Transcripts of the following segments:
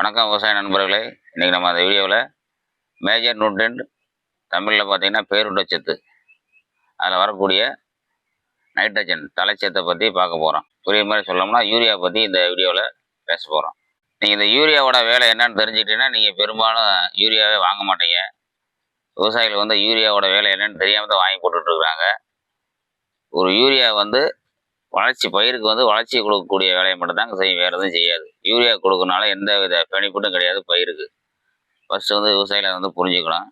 வணக்கம் விவசாய நண்பர்களே. இன்றைக்கி நம்ம அந்த வீடியோவில் மேஜர் நியூட்ரண்ட் தமிழில் பார்த்தீங்கன்னா பேருண்டச்சத்து அதில் வரக்கூடிய நைட்ரஜன் தலைச்சத்தை பற்றி பார்க்க போகிறோம். புரிய மாதிரி சொல்லோம்னா யூரியா பற்றி இந்த வீடியோவில் பேச போகிறோம். நீங்கள் இந்த யூரியாவோட வேலை என்னன்னு தெரிஞ்சுக்கிட்டீங்கன்னா நீங்கள் பெரும்பாலும் யூரியாவே வாங்க மாட்டீங்க. விவசாயிகள் வந்து யூரியாவோட வேலை என்னன்னு தெரியாமல் தான் வாங்கி போட்டுட்டு இருக்காங்க ஒரு யூரியா வந்து வளர்ச்சி பயிருக்கு வந்து வளர்ச்சி கொடுக்கக்கூடிய வேலையை மட்டும்தாங்க செய்யும். வேறு எதுவும் செய்யாது. யூரியா கொடுக்கறனால எந்த வித பெனிஃபிட்டும் கிடையாது பயிருக்கு. ஃபஸ்ட்டு வந்து விவசாயிகளை வந்து புரிஞ்சுக்கலாம்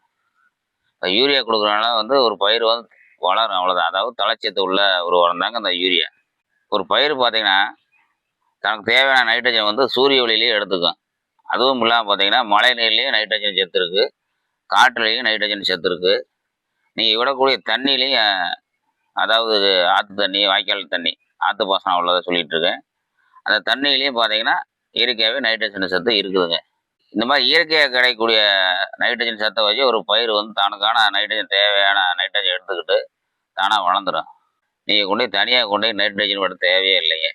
யூரியா கொடுக்குறனால வந்து ஒரு பயிர் வந்து வளரும் அவ்வளோதான் அதாவது தலைச்சத்து உள்ள ஒரு உரம் தாங்க அந்த யூரியா. ஒரு பயிர் பார்த்தீங்கன்னா தனக்கு தேவையான நைட்ரஜன் வந்து சூரிய ஒளியிலேயே எடுத்துக்கும். அதுவும் இல்லாமல் பார்த்தீங்கன்னா மழை நீர்லேயும் நைட்ரஜன் சத்து இருக்குது காற்றுலேயும் நைட்ரஜன் சத்து இருக்குது நீங்கள் விடக்கூடிய தண்ணியிலையும் அதாவது ஆற்று தண்ணி வாய்க்கால் தண்ணி ஆற்று பாசனம் உள்ளதை சொல்லிட்டு இருக்கேன் அந்த தண்ணியிலையும் பார்த்தீங்கன்னா இயற்கையாகவே நைட்ரஜன் சத்து இருக்குதுங்க. இந்த மாதிரி இயற்கையாக கிடைக்கக்கூடிய நைட்ரஜன் சத்தை வச்சு ஒரு பயிர் வந்து தனக்கான நைட்ரஜன் தேவையான நைட்ரஜன் எடுத்துக்கிட்டு தானாக வளர்ந்துடும் நீங்கள் கொண்டு போய் தனியாக கொண்டு போய் நைட்ரஜன் விட தேவையே இல்லைங்க.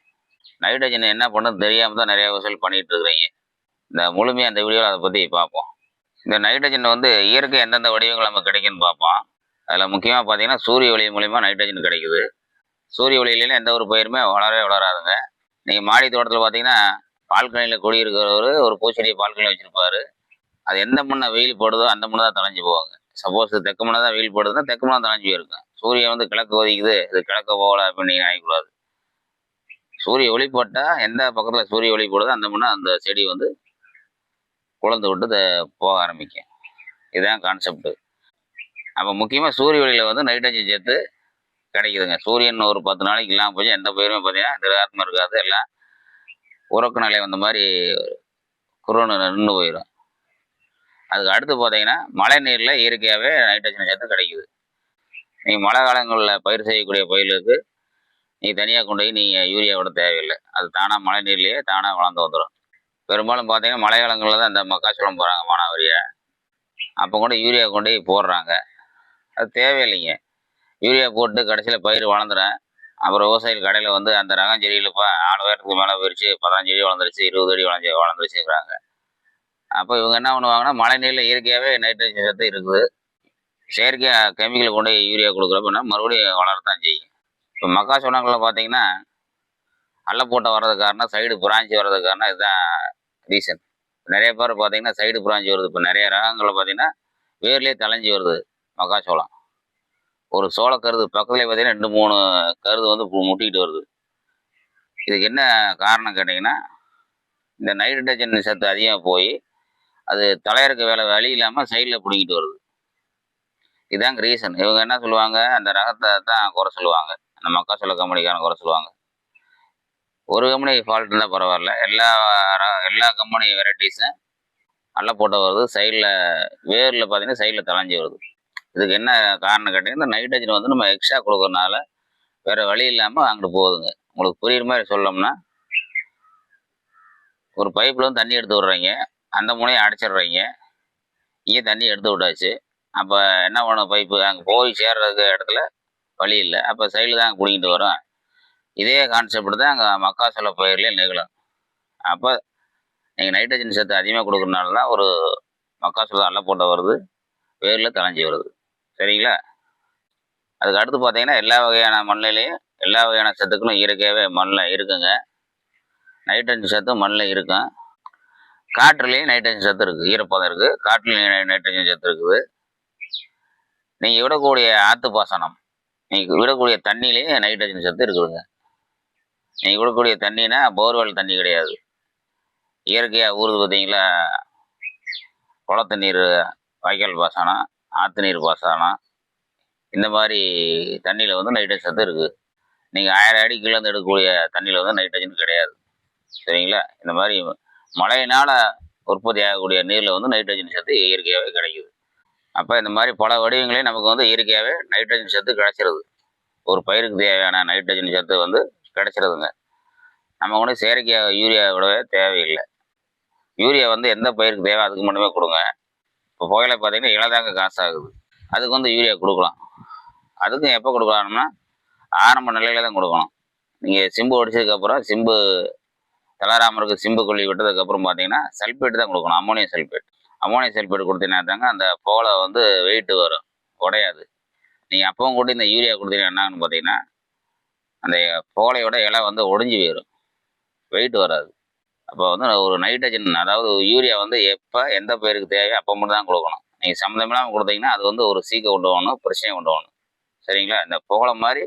நைட்ரஜன் என்ன பண்ணுன்னு தெரியாமல் தான் நிறைய விவசாயம் பண்ணிகிட்டு இருக்கிறீங்க இந்த முழுமையாக அந்த வீடியோவில் அதை பற்றி பார்ப்போம். இந்த நைட்ரஜன் வந்து இயற்கை எந்தெந்த வடிவங்கள் நமக்கு கிடைக்குன்னு பார்ப்போம். அதில் முக்கியமாக பார்த்தீங்கன்னா சூரிய ஒளி மூலிமா நைட்ரஜன் கிடைக்குது. சூரிய ஒளியிலாம் எந்த ஒரு பயிருமே வளரவே வளராதுங்க. நீங்கள் மாடி தோட்டத்தில் பார்த்தீங்கன்னா பால்கனியில் குடியிருக்கிறவர் ஒரு பூச்செடியை பால்கனி வச்சுருப்பாரு. அது எந்த முன்ன வெயில் போடுதோ அந்த முன்ன தான் தொலைஞ்சு போவாங்க சப்போஸ் தெற்கு முன்ன தான் வெயில் போடுதுன்னா தெற்கு முன்ன தலைஞ்சு போயிருக்கும் சூரியன் வந்து கிழக்கு ஒதிக்குது இது கிழக்க போகல அப்படின்னு நீங்கள் நினைக்கக்கூடாது. சூரிய ஒளி போட்டால் எந்த பக்கத்தில் சூரிய ஒளி போடுதோ அந்த முன்னே அந்த செடி வந்து குழந்து விட்டு போக ஆரம்பிக்கும். இதுதான் கான்செப்ட் அப்போ முக்கியமாக சூரிய ஒளியில் வந்து நைட்ரஜன் சேர்த்து கிடைக்குதுங்க. சூரியன் ஒரு பத்து நாளைக்கு இல்லாமல் போச்சு. எந்த பயிருமே பார்த்தீங்கன்னா திரகாத்மா இருக்காது. எல்லாம் உறக்க நிலை வந்த மாதிரி குரோனு நின்று போயிடும். அதுக்கு அடுத்து பார்த்தீங்கன்னா மழை நீரில் இயற்கையாகவே நைட்ரஜன் சத்து கிடைக்குது. நீங்கள் மழை காலங்களில் பயிர் செய்யக்கூடிய பயிர்களுக்கு நீ தனியாக கொண்டு போய் நீங்கள் யூரியா விட தேவையில்லை. அது தானாக மழை நீர்லேயே தானாக வளர்ந்து வந்துடும் பெரும்பாலும் பார்த்தீங்கன்னா மழை காலங்களில் தான் இந்த மக்காச்சோளம் போகிறாங்க மானாவரியை. அப்போ கூட யூரியா கொண்டு போய் போடுறாங்க. அது தேவையில்லைங்க. யூரியா போட்டு கடைசியில் பயிர் வளர்ந்துறேன் அப்புறம் விவசாயிகள் கடையில் வந்து அந்த ரகம் செடியில் இப்போ ஆறு பேருக்கு மேலே போயிடுச்சு பதினஞ்சு செடி வளர்ந்துருச்சு இருபது அடி வளர்ந்து வளர்ந்துருச்சுங்கிறாங்க. அப்போ இவங்க என்ன பண்ணுவாங்கன்னா மழை நீரில் இயற்கையாகவே நைட்ரஜன் சத்து இருக்குது. செயற்கையாக கெமிக்கல் கொண்டு போய் யூரியா கொடுக்குறப்ப மறுபடியும் வளரத்தான் செய்யும். இப்போ மக்காச்சோளங்களில் பார்த்தீங்கன்னா அள்ள போட்ட வர்றதுக்கு காரணம் சைடு பிராஞ்சி வர்றதுக்கு காரணம் இதுதான் ரீசன் நிறைய பேர் பார்த்தீங்கன்னா சைடு பிராஞ்சி வருது. இப்போ நிறைய ரகங்களில் பார்த்தீங்கன்னா வேர்லேயே தலைஞ்சி வருது மக்காச்சோளம். ஒரு சோள கருது பக்கத்துலேயே பார்த்தீங்கன்னா ரெண்டு மூணு கருது வந்து முட்டிக்கிட்டு வருது. இதுக்கு என்ன காரணம் கேட்டிங்கன்னா இந்த நைட்ரஜன் சத்து அதிகமாக போய் அது தலையறுக்க வேலை வழி இல்லாமல் சைடில் பிடிங்கிட்டு வருது. இதுதாங்க ரீசன் இவங்க என்ன சொல்லுவாங்க? அந்த ரகத்தை தான் குறை சொல்லுவாங்க. அந்த மக்காச்சோள கம்பெனிக்கான குறை சொல்லுவாங்க. ஒரு கம்பெனி ஃபால்ட் இருந்தால் பரவாயில்ல. எல்லா எல்லா கம்பெனி வெரைட்டிஸும் நல்லா போட்டு வருது. சைடில் வேரில் பார்த்தீங்கன்னா சைடில் தலைஞ்சி வருது. இதுக்கு என்ன காரணம் கேட்டிங்கன்னா இந்த நைட்ரஜன் வந்து நம்ம எக்ஸ்ட்ரா கொடுக்கறனால வேறு வழி இல்லாமல் அங்கிட்டு போகுதுங்க. உங்களுக்கு புரியுற மாதிரி சொல்லோம்னா ஒரு பைப்பில் வந்து தண்ணி எடுத்து விட்றீங்க. அந்த முனையை அடைச்சிடுறீங்க. இங்கே தண்ணி எடுத்து விட்டாச்சு. அப்போ என்ன பண்ணணும் பைப்பு அங்கே போய் சேர்றதுக்கு இடத்துல வழி இல்லை. அப்போ சைடில் தான் குடிங்கிட்டு வரும். இதே கான்செப்ட் தான் அங்கே மக்காசோள பயிர்லேயே நிகழும். அப்போ நீங்கள் நைட்ரஜன் சத்து அதிகமாக கொடுக்குறனால தான் ஒரு மக்காசோளம் நல்ல போட்ட வருது வேரில் தலைஞ்சி வருது. சரிங்களா? அதுக்கு அடுத்து பார்த்தீங்கன்னா எல்லா வகையான மண்ணிலையும் எல்லா வகையான சத்துக்களும் இயற்கையாகவே மண்ணில் இருக்குங்க. நைட்ரஜன் சத்து மண்ணில் இருக்கும் காற்றுலேயும் நைட்ரஜன் சத்து இருக்குது ஈரப்பதம் இருக்குது காற்றுலேயும் நைட்ரஜன் சத்து இருக்குது. நீங்கள் விடக்கூடிய ஆற்று பாசனம் நீங்கள் விடக்கூடிய தண்ணியிலையும் நைட்ரஜன் சத்து இருக்குதுங்க. நீங்கள் விடக்கூடிய தண்ணினா போர்வெல் தண்ணி கிடையாது. இயற்கையாக ஊறுது பார்த்தீங்களா குளத்தண்ணீர் நீர் வாய்க்கால் பாசனம். ஆற்று நீர் பாசனம். இந்த மாதிரி தண்ணியில் வந்து நைட்ரஜன் சத்து இருக்குது நீங்கள் ஆயிரம் அடிக்குள்ளேருந்து எடுக்கக்கூடிய தண்ணியில் வந்து நைட்ரஜன் கிடையாது. சரிங்களா? இந்த மாதிரி மழையினால் உற்பத்தி ஆகக்கூடிய நீரில் வந்து நைட்ரஜன் சத்து இயற்கையாகவே கிடைக்குது. அப்போ இந்த மாதிரி பல வடிவங்களே நமக்கு வந்து இயற்கையாகவே நைட்ரஜன் சத்து கிடைச்சிருது. ஒரு பயிருக்கு தேவையான நைட்ரஜன் சத்து வந்து கிடைச்சிருதுங்க. நம்ம கூட செயற்கையாக யூரியா விடவே தேவையில்லை. யூரியா வந்து எந்த பயிருக்கு தேவை அதுக்கு மட்டுமே கொடுங்க. இப்போ புகையில பார்த்தீங்கன்னா இலதாங்க காசு ஆகுது அதுக்கு வந்து யூரியா கொடுக்கலாம். அதுக்கும் எப்போ கொடுக்கலாம்னா ஆரம்ப நிலையில தான் கொடுக்கணும். நீங்கள் சிம்பு ஒடிச்சதுக்கப்புறம் சிம்பு தளராமல் இருக்க சிம்பு கொல்லி விட்டதுக்கப்புறம் பார்த்தீங்கன்னா சல்பேட் தான் கொடுக்கணும் அமோனியம் சல்பேட் அமோனியம் சல்பேட் கொடுத்தீங்கன்னா தாங்க அந்த புகழை வந்து வெயிட்டு வரும் உடையாது. நீங்கள் அப்பவும் கூட இந்த யூரியா கொடுத்தீங்கன்னா என்னன்னு பார்த்தீங்கன்னா அந்த புகழையோட இலை வந்து ஒடிஞ்சு போயிடும் வெயிட் வராது. அப்போ வந்து ஒரு நைட்ரஜன் அதாவது யூரியா வந்து எப்போ எந்த பயிருக்கு தேவையோ அப்போ மட்டும் தான் கொடுக்கணும். நீங்கள் சம்மந்தமில்லாமல் கொடுத்தீங்கன்னா அது வந்து ஒரு சீக்கை கொண்டு வரணும் பிரச்சனை கொண்டு வரணும். சரிங்களா? இந்த புகழை மாதிரி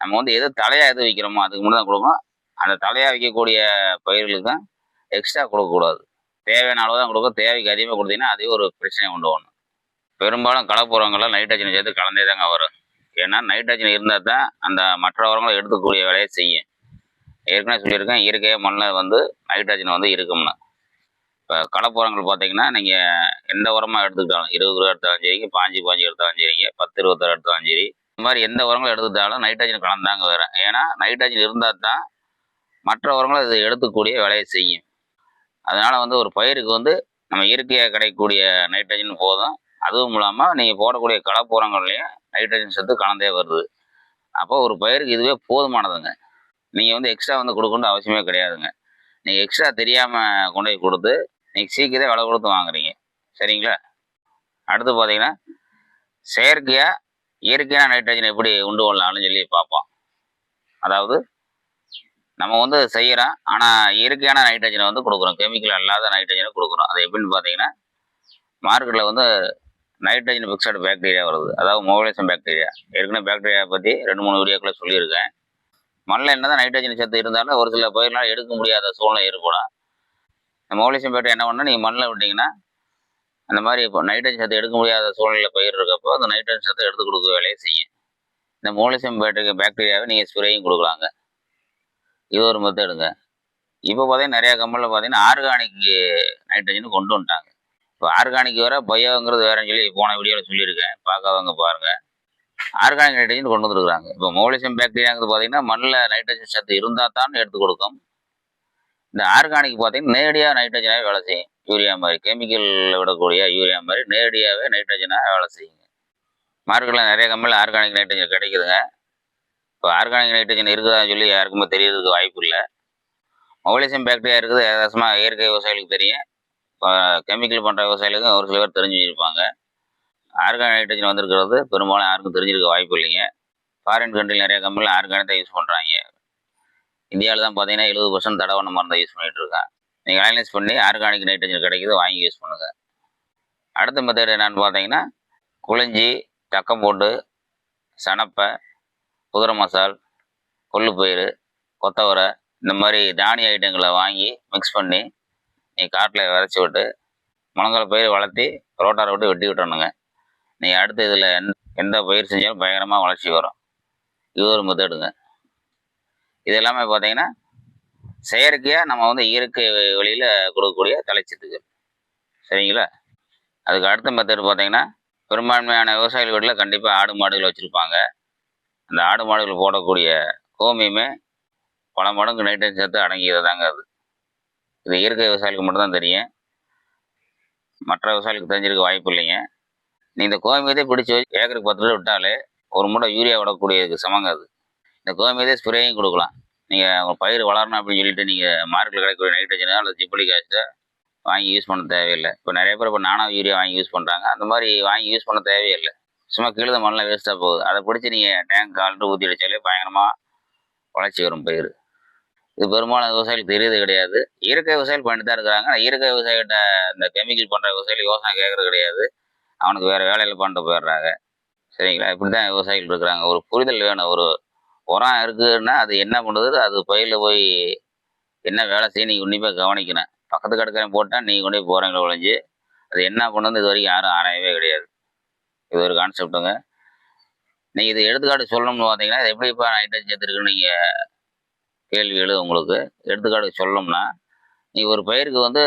நம்ம வந்து எது தலையாக எது வைக்கிறோமோ அதுக்கு மட்டும் தான் கொடுக்கணும். அந்த தலையாக வைக்கக்கூடிய பயிர்களுக்கு தான் எக்ஸ்ட்ரா கொடுக்கக்கூடாது. தேவையான அளவு தான் கொடுக்கும் தேவைக்கு அதிகமாக கொடுத்தீங்கன்னா அதே ஒரு பிரச்சனை கொண்டு வரணும். பெரும்பாலும் கலப்புரங்கள்லாம் நைட்ரஜன் சேர்த்து கலந்தே தாங்க வரும். ஏன்னா நைட்ரஜன் இருந்தால் தான் அந்த மற்ற உரங்களை எடுத்துக்கூடிய வேலையை செய்யும். ஏற்கனவே சொல்லியிருக்கேன் இயற்கையாக மண்ணில் வந்து நைட்ரஜன் வந்து இருக்கும்னு. இப்போ கலப்புரங்கள் பார்த்தீங்கன்னா நீங்கள் எந்த உரமாக எடுத்துக்கிட்டாலும் இருபது ரூபா எடுத்தாலும் சரிங்க பாஞ்சு பாஞ்சு எடுத்தாலும் சரிங்க பத்து இருபத்தாறு எடுத்தாலும் சரி இந்த மாதிரி எந்த உரங்களும் எடுத்துக்கிட்டாலும் நைட்ரஜன் கலந்தாங்க வேறு. ஏன்னா நைட்ரஜன் இருந்தால் தான் மற்ற உரங்களை இது எடுத்துக்கூடிய வேலையை செய்யும். அதனால் வந்து ஒரு பயிருக்கு வந்து நம்ம இயற்கையாக கிடைக்கக்கூடிய நைட்ரஜன் போதும். அதுவும் இல்லாமல் நீங்கள் போடக்கூடிய கலப்புரங்கள்லையும் நைட்ரஜன் சத்து கலந்தே வருது. அப்போ ஒரு பயிருக்கு இதுவே போதுமானதுங்க. நீங்கள் வந்து எக்ஸ்ட்ரா வந்து கொடுக்கணும் அவசியமே கிடையாதுங்க. நீங்கள் எக்ஸ்ட்ரா தெரியாமல் கொண்டு போய் கொடுத்து நீங்கள் சீக்கிரம் விலை கொடுத்து வாங்குறீங்க. சரிங்களா? அடுத்து பார்த்தீங்கன்னா செயற்கையாக இயற்கையான நைட்ரஜன் எப்படி உண்டு கொள்ளலாம்னு சொல்லி பார்ப்போம். அதாவது நம்ம வந்து செய்கிறோம் ஆனால் இயற்கையான நைட்ரஜனை வந்து கொடுக்குறோம். கெமிக்கல் அல்லாத நைட்ரஜனை கொடுக்குறோம். அது எப்படின்னு பார்த்தீங்கன்னா மார்க்கெட்டில் வந்து நைட்ரஜன் ஃபிக்ஸட் பாக்டீரியா வருது. அதாவது மொபைலேஷன் பாக்டீரியா ஏற்கனவே பாக்டீரியா பற்றி ரெண்டு மூணு வீடியோக்களை சொல்லியிருக்கேன். மண்ணில் என்னதான் நைட்ரஜன் சத்து இருந்தாலும் ஒரு சில பயிர்களால் எடுக்க முடியாத சூழ்நிலை ஏற்படும். இந்த மொபைலேஷன் என்ன பண்ணால் நீங்கள் மண்ணில் விட்டிங்கன்னா அந்த மாதிரி இப்போ நைட்ரஜன் சத்து எடுக்க முடியாத சூழ்நிலை பயிர் இருக்கப்போ அந்த நைட்ரஜன் சத்தை எடுத்து கொடுக்க வேலையை செய்யும். இந்த மோலிசம் பாக்டீரியா பாக்டீரியாவை நீங்கள் ஸ்ப்ரேயும் கொடுக்கலாங்க. இது ஒரு மெத்தடுங்க இப்போ பார்த்தீங்கன்னா நிறையா கம்பெனியில் பார்த்தீங்கன்னா ஆர்கானிக் நைட்ரஜன் கொண்டு வந்துட்டாங்க. இப்போ ஆர்கானிக் வேற பயோங்கிறது வேறன்னு சொல்லி போன வீடியோவில் சொல்லியிருக்கேன். பார்க்காதவங்க பாருங்கள் ஆர்கானிக் நைட்ரஜன் கொண்டு வந்துருக்குறாங்க. இப்போ மோலிசம் பாக்டீரியாங்கிறது பார்த்தீங்கன்னா மண்ணில் நைட்ரஜன் சத்து இருந்தால் தான் எடுத்து கொடுக்கும். இந்த ஆர்கானிக் பார்த்தீங்கன்னா நேரடியாக நைட்ரஜனாகவே வேலை செய்யும். யூரியா மாதிரி கெமிக்கலில் விடக்கூடிய யூரியா மாதிரி நேரடியாகவே நைட்ரஜனாக வேலை செய்யுங்க. மார்க்கெட்டில் நிறைய கம்பெனியில் ஆர்கானிக் நைட்ரஜன் கிடைக்குதுங்க. இப்போ ஆர்கானிக் நைட்ரஜன் இருக்குதான்னு சொல்லி யாருக்குமே தெரியறதுக்கு வாய்ப்பு இல்லை. மொபைலேஷன் பாக்டீரியா இருக்குது ஏதாசமாக இயற்கை விவசாயிகளுக்கு தெரியும். இப்போ கெமிக்கல் பண்ணுற விவசாயிகளுக்கும் ஒரு சில பேர் தெரிஞ்சு வச்சுருப்பாங்க ஆர்கானிக் ஹைட்ரஜன் வந்திருக்கிறது. பெரும்பாலும் யாருக்கும் தெரிஞ்சிருக்க வாய்ப்பு இல்லைங்க. ஃபாரின் கண்ட்ரியில் நிறைய கம்பெனியில் ஆர்கானிக் தான் யூஸ் பண்ணுறாங்க இந்தியாவில் தான் பார்த்தீங்கன்னா எழுபது பர்சன்ட் தடவண மருந்தை யூஸ் பண்ணிகிட்டு இருக்கான் நீங்கள் அனலைஸ் பண்ணி ஆர்கானிக் நைட்ரஜன் கிடைக்குது வாங்கி யூஸ் பண்ணுங்க. அடுத்த மெத்தட் என்னன்னு பார்த்தீங்கன்னா குளிஞ்சி தக்கம் போட்டு சனப்பை குதிரை மசால் கொல்லுப்பயிறு கொத்தவரை இந்த மாதிரி தானிய ஐட்டங்களை வாங்கி மிக்ஸ் பண்ணி நீ காட்டில் விதைச்சி விட்டு முழங்கால் பயிர் வளர்த்தி ரோட்டாரை விட்டு வெட்டி விட்டணுங்க நீ அடுத்த இதில் எந்த பயிர் செஞ்சாலும் பயங்கரமாக வளர்ச்சி வரும். இது ஒரு மெத்தடுங்க இது எல்லாமே பார்த்தீங்கன்னா செயற்கையாக நம்ம வந்து இயற்கை வழியில் கொடுக்கக்கூடிய தலைச்சத்துக்கள் சரிங்களா? அதுக்கு அடுத்த மெத்தடு பார்த்தீங்கன்னா பெரும்பான்மையான விவசாயிகள் வீட்டில் கண்டிப்பாக ஆடு மாடுகள் வச்சுருப்பாங்க. அந்த ஆடு மாடுகள் போடக்கூடிய கோமியமே பல மடங்கு நைட்ரஜன் சத்து அடங்கியது தாங்க அது. இது இயற்கை விவசாயிகளுக்கு மட்டும்தான் தெரியும். மற்ற விவசாயிகளுக்கு தெரிஞ்சிருக்க வாய்ப்பு இல்லைங்க. நீ இந்த கோமியத்தை பிடிச்சி வச்சு ஏக்கருக்கு பத்து லிட்டர் விட்டாலே ஒரு மூட்டை யூரியா விடக்கூடியதுக்கு சமங்க அது. இந்த கோமியத்தை ஸ்ப்ரேயும் கொடுக்கலாம். நீங்கள் உங்கள் பயிர் வளரணும் அப்படின்னு சொல்லிட்டு நீங்கள் மார்க்கெட்டில் கிடைக்கக்கூடிய நைட்ரஜனோ அல்லது ஜிப்பலிக் ஆசிட்டோ வாங்கி யூஸ் பண்ண தேவையில்லை. இப்போ நிறைய பேர் இப்போ நானோ யூரியா வாங்கி யூஸ் பண்ணுறாங்க அந்த மாதிரி வாங்கி யூஸ் பண்ண தேவையில்லை. சும்மா கீழே மண்ணில் வேஸ்ட்டாக போகுது. அதை பிடிச்சி நீங்கள் டேங்க் கால்ட்டு ஊற்றி அடித்தாலே பயங்கரமாக வளர்ச்சி வரும் பயிர். இது பெரும்பாலும் விவசாயிகள் தெரியுது கிடையாது. இயற்கை விவசாயிகள் பண்ணிட்டு தான் இருக்கிறாங்க இயற்கை விவசாயிகிட்ட இந்த கெமிக்கல் பண்ணுற விவசாயிகள் யோசனை கேட்குறது கிடையாது. அவனுக்கு வேறு வேலையில் பண்ணிட்டு போயிடுறாங்க. சரிங்களா? இப்படி தான் விவசாயிகள் இருக்கிறாங்க. ஒரு புரிதல் வேணும். ஒரு உரம் இருக்குன்னா அது என்ன பண்ணுறது அது பயிரில் போய் என்ன வேலை செய்ய நீங்கள் உன்னிப்பாக கவனிக்கணும். பக்கத்து கடைக்காரன் போட்டால் நீங்கள் கொண்டு போய் போகிறீங்களா ஒழிஞ்சு அது என்ன பண்ணுறது இது வரைக்கும் யாரும் ஆராயவே கிடையாது. இது ஒரு கான்செப்ட்டுங்க நீங்கள் இது எடுத்துக்காட்டு சொல்லணும்னு பார்த்தீங்கன்னா இது எப்படிப்பா நைட்ரஜன் சேர்த்துருக்குன்னு நீங்கள் கேள்வி எழுது உங்களுக்கு. எடுத்துக்காட்டு சொல்லணும்னா நீங்கள் ஒரு பயிருக்கு வந்து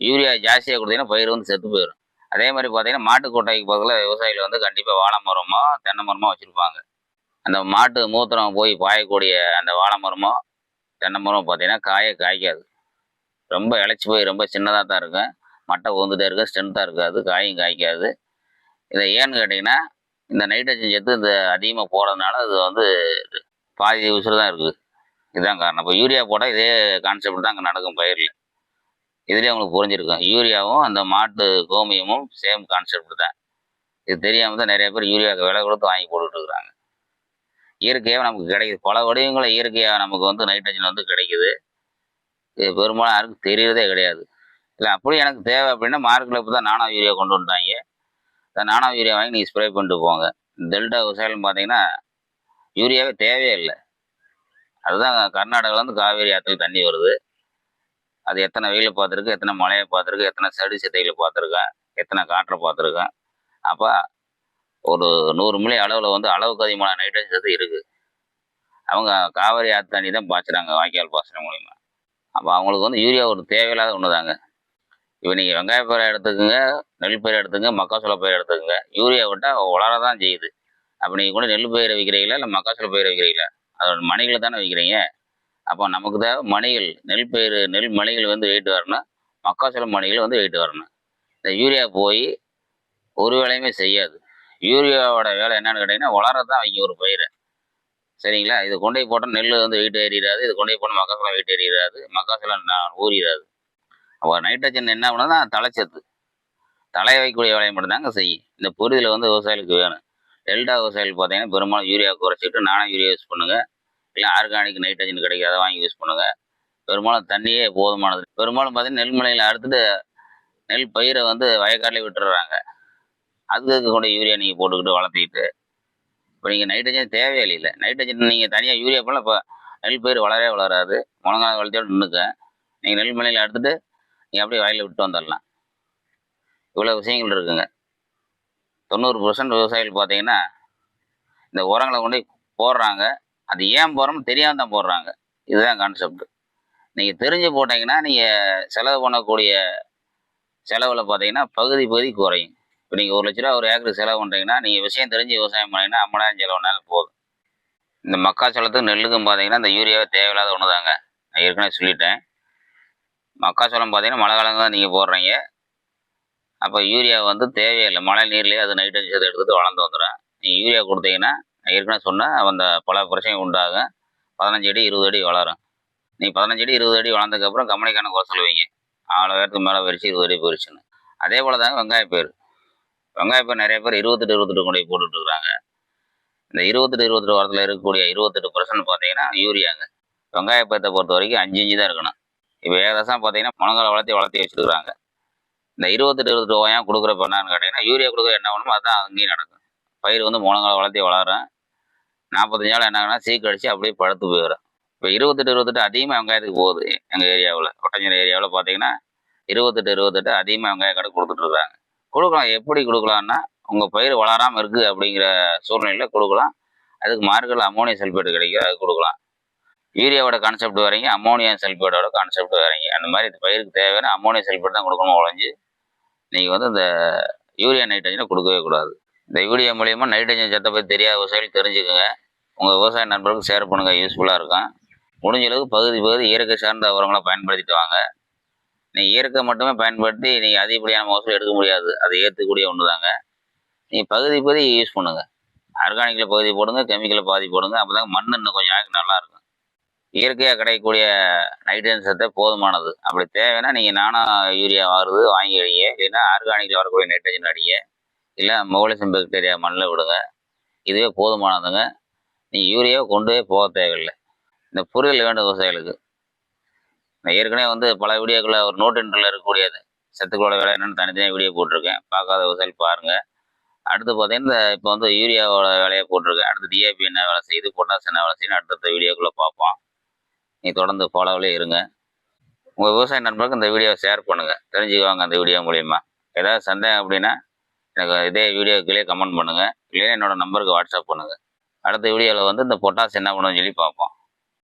யூரியா ஜாஸ்தியாக கொடுத்தீங்கன்னா பயிர் வந்து செத்து போயிடும் அதே மாதிரி பார்த்தீங்கன்னா மாட்டு கொட்டாய்க்கு பக்கத்தில் விவசாயிகள் வந்து கண்டிப்பாக வாழை மரமோ தென்னை மரமோ வச்சுருப்பாங்க. அந்த மாட்டு மூத்திரம் போய் பாயக்கூடிய அந்த வாழை மரமோ தென்னை மரமோ பார்த்தீங்கன்னா காயே காய்க்காது. ரொம்ப இழைச்சி போய் ரொம்ப சின்னதாக தான் இருக்கும். மட்டை உந்துட்டே இருக்கும் ஸ்ட்ரென்த்தாக இருக்காது காயும் காய்க்காது. இதை ஏன்னு கேட்டிங்கன்னா இந்த நைட்ரஜன் சத்து இந்த அதிகமாக போகிறதுனால அது வந்து பாதி உசுறு தான் இருக்குது. இதுதான் காரணம். இப்போ யூரியா போட்டால் இதே கான்செப்ட் தான் அங்கே நடக்கும் பயிரில். இதுலேயே உங்களுக்கு புரிஞ்சிருக்கும். யூரியாவும் அந்த மாட்டு கோமியமும் சேம் கான்செப்ட் தான். இது தெரியாமல் தான் நிறைய பேர் யூரியாவுக்கு விலை கொடுத்து வாங்கி போட்டுட்ருக்குறாங்க இயற்கையாக நமக்கு கிடைக்குது. பல வடிவங்களை இயற்கையாக நமக்கு வந்து நைட்ரஜன் வந்து கிடைக்குது. இது பெரும்பாலும் யாருக்கும் தெரியறதே கிடையாது. இல்லை அப்படி எனக்கு தேவை அப்படின்னா மார்க்கில் இப்போ தான் நானா யூரியா கொண்டு வந்துட்டாங்க. இந்த நானா யூரியா வாங்கி நீங்கள் ஸ்ப்ரே பண்ணிட்டு போங்க. டெல்டா விவசாயம் பார்த்தீங்கன்னா யூரியாவே தேவையே இல்லை. அதுதான் கர்நாடகாவிலேருந்து காவேரி ஆற்றுல தண்ணி வருது. அது எத்தனை வெயிலை பார்த்துருக்கு எத்தனை மழையை பார்த்துருக்கு எத்தனை சடி சித்தைகளை பார்த்துருக்கேன் எத்தனை காற்றை பார்த்துருக்கேன் அப்போ ஒரு நூறு மில்லி அளவில் வந்து அளவுக்கு அதிகமான நைட்ரஜன் சத்து இருக்குது அவங்க காவேரி ஆற்று தண்ணி தான் பாய்ச்சுறாங்க வாய்க்கால் பாசனம் மூலிமா அப்போ அவங்களுக்கு வந்து யூரியா ஒரு தேவையில்லாத ஒன்று தாங்க இப்போ நீங்கள் வெங்காய பயிரை எடுத்துக்கோங்க நெல் பயிர் எடுத்துக்கங்க மக்காசோள பயிர் எடுத்துக்கோங்க. யூரியா விட்டால் வளர தான் செய்யுது. அப்போ நீங்கள் கூட நெல் பயிரை விற்கிறீங்களா இல்லை மக்காசோள பயிரை விற்கிறீங்களா அதோட மணிகளை தானே விற்கிறீங்க அப்போ நமக்கு தேவை மணிகள். நெல் பயிர் நெல் மணிகள் வந்து வெயிட் வரணும். மக்காச்சோளம் மணிகள் வந்து வெயிட் வரணும். இந்த யூரியா போய் ஒரு வேலையுமே செய்யாது. யூரியாவோட வேலை என்னன்னு கேட்டிங்கன்னா வளரதான் அவங்க ஒரு பயிரை. சரிங்களா? இது கொண்டே போட்டால் நெல் வந்து வெயிட் ஏறிடாது. இது கொண்டே போனால் போட்டால் மக்காச்சோளம் வெயிட் ஏறிடாது. மக்காச்சோளம் ஊறிடாது. அப்போ நைட்ரஜன் என்ன பண்ணுன்னா தலைச்சத்து. தலையை வைக்கக்கூடிய வேலையை மட்டும்தாங்க செய்யும். இந்த புரிதல் வந்து விவசாயிகளுக்கு வேணும். டெல்டா விவசாயிகள் பார்த்தீங்கன்னா பெரும்பாலும் யூரியா குறைச்சிட்டு நானும் யூரியா யூஸ் பண்ணுங்க. இல்லை ஆர்கானிக் நைட்ரஜன் கிடைக்காத வாங்கி யூஸ் பண்ணுங்கள் பெரும்பாலும் தண்ணியே போதுமானது. பெரும்பாலும் பார்த்தீங்கன்னா நெல் மலையில் அறுத்துட்டு நெல் பயிரை வந்து வயக்காட்டில் விட்டுறாங்க அதுக்கு கொண்டு யூரியா நீங்கள் போட்டுக்கிட்டு வளர்த்திக்கிட்டு இப்போ நீங்கள் நைட்ரஜன் தேவையில்லை இல்லை நைட்ரஜன் நீங்கள் தனியாக யூரியா போல இப்போ நெல் பயிர் வளரவே வளராது. முழங்கால வளர்த்தியோடு நின்றுக்க நீங்கள் நெல் மலையில் எடுத்துட்டு நீங்கள் அப்படியே வயலில் விட்டு வந்துடலாம். இவ்வளோ விஷயங்கள் இருக்குங்க. தொண்ணூறு பர்சன்ட் விவசாயிகள் பார்த்தீங்கன்னா இந்த உரங்களை கொண்டு போய் போடுறாங்க. அது ஏன் போகிறோம்னு தெரியாமல் தான் போடுறாங்க. இதுதான் கான்செப்ட் நீங்கள் தெரிஞ்சு போட்டீங்கன்னா நீங்கள் செலவு பண்ணக்கூடிய செலவில் பார்த்தீங்கன்னா பகுதி பகுதி குறையும். இப்போ நீங்கள் ஒரு லட்ச ரூபா ஒரு ஏக்கருக்கு செலவு பண்ணுறீங்கன்னா நீங்கள் விஷயம் தெரிஞ்சு விவசாயம் பண்ணீங்கன்னா ஐம்பதாயிரம் செலவுனாலும் போதும். இந்த மக்காச்சோளத்துக்கும் நெல்லுக்கும் பார்த்தீங்கன்னா இந்த யூரியாவே தேவையில்லாத ஒன்று தாங்க நான் ஏற்கனவே சொல்லிட்டேன். மக்காச்சோளம் பார்த்தீங்கன்னா மழை காலம் தான் நீங்கள் போடுறீங்க. அப்போ யூரியா வந்து தேவையில்லை மழை நீர்லேயே அது நைட்ரஜன் சத்து எடுத்துட்டு வளர்ந்து வந்துடும் நீங்கள் யூரியா கொடுத்தீங்கன்னா ஏற்கனவே சொன்னேன் அந்த பல பிரச்சனை உண்டாகும். பதினஞ்சு அடி இருபது அடி வளரும். நீங்கள் பதினஞ்சு அடி இருபது அடி வளர்ந்ததுக்கப்புறம் கம்பெனிக்கான குறை சொல்லுவீங்க. அவ்வளோ பேருக்கு மேலே போயிடுச்சு இருபது அடி போயிடுச்சுன்னு அதே போல் தாங்க வெங்காய பேர். வெங்காய நிறைய பேர் இருபத்தெட்டு இருபத்தெட்டு கொண்டு போட்டுட்டு இருக்கிறாங்க. இந்த இருபத்தெட்டு இருபத்தெட்டு வாரத்தில் இருக்கக்கூடிய இருபத்தெட்டு பர்சன்ட் பார்த்தீங்கன்னா யூரியாங்க. வெங்காய பயிரத்தை பொறுத்த வரைக்கும் அஞ்சு இஞ்சு தான் இருக்கணும். இப்போ ஏதாசம் பார்த்தீங்கன்னா முழங்கால வளர்த்தி வளர்த்தி வச்சுருக்காங்க இந்த இருபத்தெட்டு இருபத்தெட்டு ஓயம் கொடுக்குறப்ப என்னன்னு கேட்டிங்கன்னா யூரியா கொடுக்குற என்ன வேணுமோ அதுதான் அங்கேயும் நடக்கும். பயிர் வந்து முழங்கால வளர்த்தி வளரும். நாற்பத்தஞ்சு நாள் என்ன சீக்கு அடிச்சு அப்படியே பழுத்து போயிடும். இப்போ இருபத்தெட்டு இருபத்தெட்டு அதிகமாக வெங்காயத்துக்கு போகுது எங்கள் ஏரியாவில். ஒட்டஞ்சேரி ஏரியாவில் பார்த்தீங்கன்னா இருபத்தெட்டு இருபத்தெட்டு அதிகமாக வெங்காய கடை கொடுத்துட்ருக்காங்க கொடுக்கலாம். எப்படி கொடுக்கலான்னா உங்கள் பயிர் வளராமல் இருக்குது அப்படிங்கிற சூழ்நிலையில் கொடுக்கலாம். அதுக்கு மார்க்கெட்டில் அமோனியம் சல்ஃபேட் கிடைக்கும் அது கொடுக்கலாம். யூரியாவோட கான்செப்ட் வரீங்க அமோனியம் சல்ஃபேட்டோட கான்செப்ட் வரீங்க அந்த மாதிரி இந்த பயிருக்கு தேவையான அமோனியம் சல்ஃபேட் தான் கொடுக்கணும் உழைஞ்சி நீங்கள் வந்து இந்த யூரியா நைட்ரஜனை கொடுக்கவே கூடாது. இந்த யூரியா மூலியமாக நைட்ரஜன் சத்தை பற்றி தெரியாத விவசாயிகள் தெரிஞ்சுக்கோங்க. உங்கள் விவசாய நண்பர்களுக்கு ஷேர் பண்ணுங்கள் யூஸ்ஃபுல்லாக இருக்கும். முடிஞ்ச அளவுக்கு பகுதி பகுதி இயற்கை சார்ந்த உரங்களை பயன்படுத்திட்டு வாங்க. நீங்கள் இயற்கை மட்டுமே பயன்படுத்தி நீங்கள் அதிகப்படியான மகசூல் எடுக்க முடியாது. அதை ஏற்றுக்கூடிய ஒன்று தாங்க நீங்கள் பகுதி பகுதி யூஸ் பண்ணுங்கள் ஆர்கானிக்கில் பகுதி போடுங்க கெமிக்கலில் பாதி போடுங்க அப்போ தான் மண் இன்னும் கொஞ்சம் ஆக்கி நல்லா இருக்கும். இயற்கையாக கிடைக்கக்கூடிய நைட்ரஜன் சத்தை போதுமானது. அப்படி தேவைன்னா நீங்கள் நானா யூரியா வருது வாங்கி அடிங்க இல்லைன்னா ஆர்கானிக்கில் வரக்கூடிய நைட்ரஜன் அடிங்க. இல்லை மோலிசம் பாக்டீரியா மண்ணில் விடுங்க. இதுவே போதுமானதுங்க. நீ யூரியாவை கொண்டு போய் போக தேவையில்லை. இந்த புரியல் வேண்டும் விவசாயிகளுக்கு நான் ஏற்கனவே வந்து பல வீடியோக்களை ஒரு நோட்டென்றில் இருக்கக்கூடியது. சத்துக்களோட விலை என்னென்னு தனித்தனியாக வீடியோ போட்டிருக்கேன். பார்க்காத விவசாயிகள் பாருங்கள் அடுத்து பார்த்தீங்கன்னா இந்த இப்போ வந்து யூரியாவோட வேலையை போட்டிருக்கேன். அடுத்து டிஏபி என்ன வேலை செய்யுது பொட்டாஸ் என்ன வேலை செய்யுது அடுத்தடுத்த வீடியோக்குள்ளே பார்ப்போம். நீ தொடர்ந்து ஃபாலோவிலே இருங்க. உங்கள் விவசாய நண்பருக்கு இந்த வீடியோவை ஷேர் பண்ணுங்கள் தெரிஞ்சுக்குவாங்க அந்த வீடியோ மூலிமா ஏதாவது சந்தேகம் அப்படின்னா எனக்கு இதே வீடியோக்குள்ளேயே கமெண்ட் பண்ணுங்கள் இல்லைன்னா என்னோடய நம்பருக்கு வாட்ஸ்அப் பண்ணுங்கள் அடுத்த வீடியோவில் வந்து இந்த பொட்டாஸ் என்ன பண்ணுன்னு சொல்லி பார்ப்போம்.